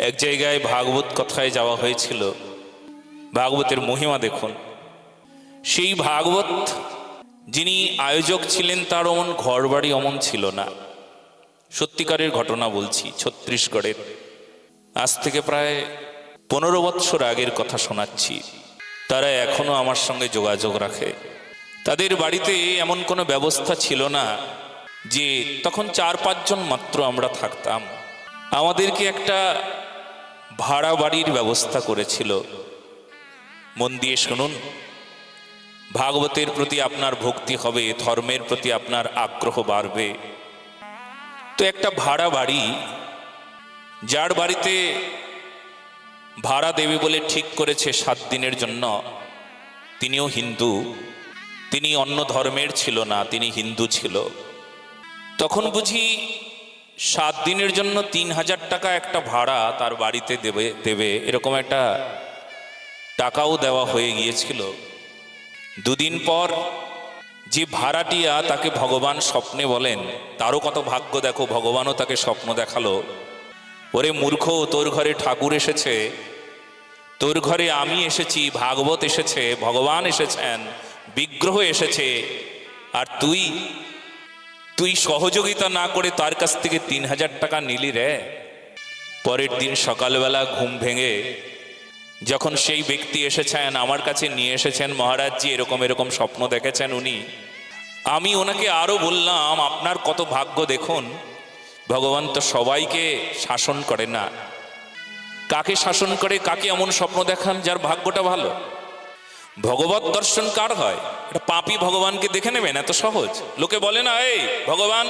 এক জায়গায় ভাগবত কথায় যাওয়া হয়েছিল। ভাগবতের মহিমা দেখুন। সেই ভাগবত যিনি আয়োজক ছিলেন, তার অমন ঘরবাড়ি অমন ছিল না। সত্যিকারের ঘটনা বলছি, ছত্তিশগড়ের। আজ থেকে প্রায় পনেরো বৎসর আগের কথা শোনাচ্ছি। তারা এখনও আমার সঙ্গে যোগাযোগ রাখে। তাদের বাড়িতে এমন কোনো ব্যবস্থা ছিল না যে তখন চার পাঁচজন মাত্র আমরা থাকতাম। আমাদেরকে একটা ভাড়া বাড়ির ব্যবস্থা করেছিল। মন দিয়ে শুনুন, ভাগবতের প্রতি আপনার ভক্তি হবে, ধর্মের প্রতি আপনার আগ্রহ বাড়বে। তো একটা ভাড়া বাড়ি, যার বাড়িতে ভাড়া দেবে বলে ঠিক করেছে সাত দিনের জন্য, তিনিও হিন্দু, তিনি অন্য ধর্মের ছিল না, তিনি হিন্দু ছিল। তখন বুঝি সাত দিনের জন্য তিন হাজার টাকা একটা ভাড়া তার বাড়িতে দেবে দেবে। এরকম একটা টাকাও দেওয়া হয়ে গিয়েছিল। দুদিন পর যে ভাড়াটিয়া তাকে ভগবান স্বপ্নে বলেন, তারও কত ভাগ্য দেখো, ভগবানও তাকে স্বপ্ন দেখাল। ওরে মূর্খ, তোর ঘরে ঠাকুর এসেছে। তোর ঘরে আমি এসেছি, ভাগবত এসেছে, ভগবান এসেছেন, বিগ্রহ এসেছে। আর তুই তুই সহযোগিতা না করে তার কাছ থেকে তিন হাজার টাকা নিলি রে। পরের দিন সকালবেলা ঘুম ভেঙে যখন সেই ব্যক্তি এসেছেন, আমার কাছে নিয়ে এসেছেন, মহারাজজি, এরকম এরকম স্বপ্ন দেখেছেন উনি। আমি ওনাকে আরও বললাম, আপনার কত ভাগ্য দেখুন। ভগবান তো সবাইকে শাসন করে না। কাকে শাসন করে, কাকে এমন স্বপ্ন দেখান যার ভাগ্যটা ভালো? ভগবত দর্শন কার হয়? এটা পাপি ভগবানকে দেখে নেবেন, এত সহজ। লোকে বলে না, এই, ভগবান,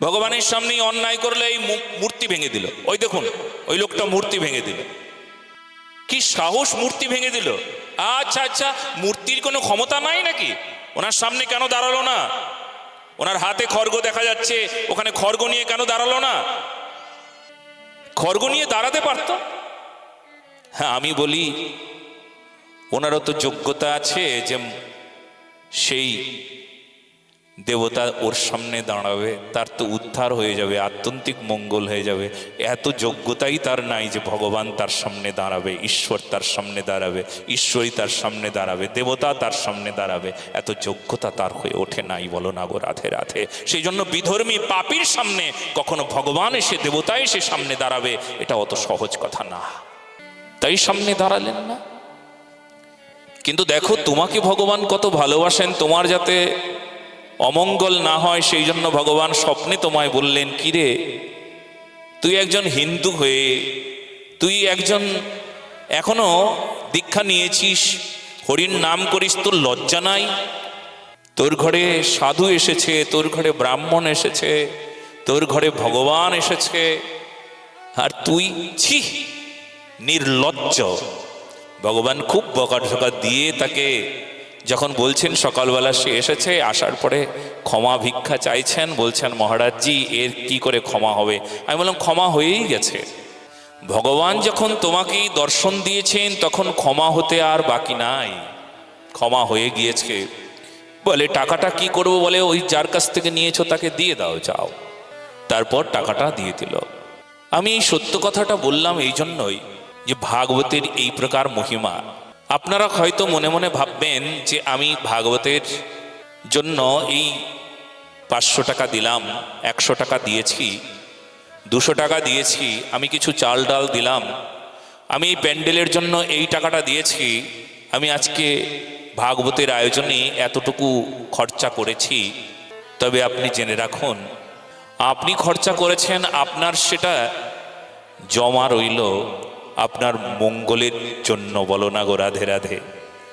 ভগবানের সামনেই অন্যায় করলে এই মূর্তি ভেঙে দিল। ওই দেখুন, ওই লোকটা মূর্তি ভেঙে দিল। কি সাহস মূর্তি ভেঙে দিল? আচ্ছা আচ্ছা মূর্তির কোনো ক্ষমতা নাই নাকি? ওনার সামনে কেন দাঁড়াল না? ওনার হাতে খড়গ দেখা যাচ্ছে, ওখানে খড়গ নিয়ে কেন দাঁড়াল না? খড়গ নিয়ে দাঁড়াতে পারতো? হ্যাঁ আমি বলি ওনারও তো যোগ্যতা আছে যে সেই দেবতা ওর সামনে দাঁড়াবে, তার তো উদ্ধার হয়ে যাবে, আত্যন্তিক মঙ্গল হয়ে যাবে। এত যোগ্যতাই তার নাই যে ভগবান তার সামনে দাঁড়াবে, ঈশ্বর তার সামনে দাঁড়াবে, ঈশ্বরই তার সামনে দাঁড়াবে, দেবতা তার সামনে দাঁড়াবে। এত যোগ্যতা তার হয়ে ওঠে নাই, বলো না গো রাধে রাধে। সেই জন্য বিধর্মী পাপির সামনে কখনো ভগবান এসে, দেবতা এসে সামনে দাঁড়াবে, এটা অত সহজ কথা না। তাই সামনে দাঁড়ালেন না। কিন্তু দেখো, তোমাকে ভগবান কত ভালোবাসেন, তোমার যাতে অমঙ্গল না হয়, সেই জন্য ভগবান স্বপ্নে তোমায় বললেন, কিরে, তুই একজন হিন্দু হয়ে, তুই একজন এখনও দীক্ষা নিয়েছিস, হরির নাম করিস, তোর লজ্জা নাই? তোর ঘরে সাধু এসেছে, তোর ঘরে ব্রাহ্মণ এসেছে, তোর ঘরে ভগবান এসেছে, আর তুই, ছি, নির্লজ্জ। ভগবান খুব বকাঝকা দিয়ে তাকে যখন বলছেন সকালবেলা সে এসেছে, আসার পরে ক্ষমা ভিক্ষা চাইছেন, বলছেন, মহারাজজি, এর কি করে ক্ষমা হবে? আমি বললাম, ক্ষমা হয়েই গেছে। ভগবান যখন তোমাকেই দর্শন দিয়েছেন, তখন ক্ষমা হতে আর বাকি নাই। ক্ষমা হয়ে গিয়েছে। বলে, টাকাটা কি করব বলে, ওই যার কাছ থেকে নিয়েছো তাকে দিয়ে দাও, যাও। তারপর টাকাটা দিয়ে দিল। আমি এই সত্য কথাটা বললাম এই জন্যই। যে ভাগবতের এই প্রকার মহিমা। আপনারা হয়তো মনে মনে ভাববেন যে আমি ভাগবতের জন্য এই পাঁচশো টাকা দিলাম, একশো টাকা দিয়েছি, দুশো টাকা দিয়েছি, আমি কিছু চাল ডাল দিলাম, আমি এই প্যান্ডেলের জন্য এই টাকাটা দিয়েছি, আমি আজকে ভাগবতের আয়োজনে এতটুকু খরচা করেছি। তবে আপনি জেনে রাখুন, আপনি খরচা করেছেন, আপনার সেটা জমা রইল আপনার মঙ্গলের জন্য বলো না গো রাধে রাধে।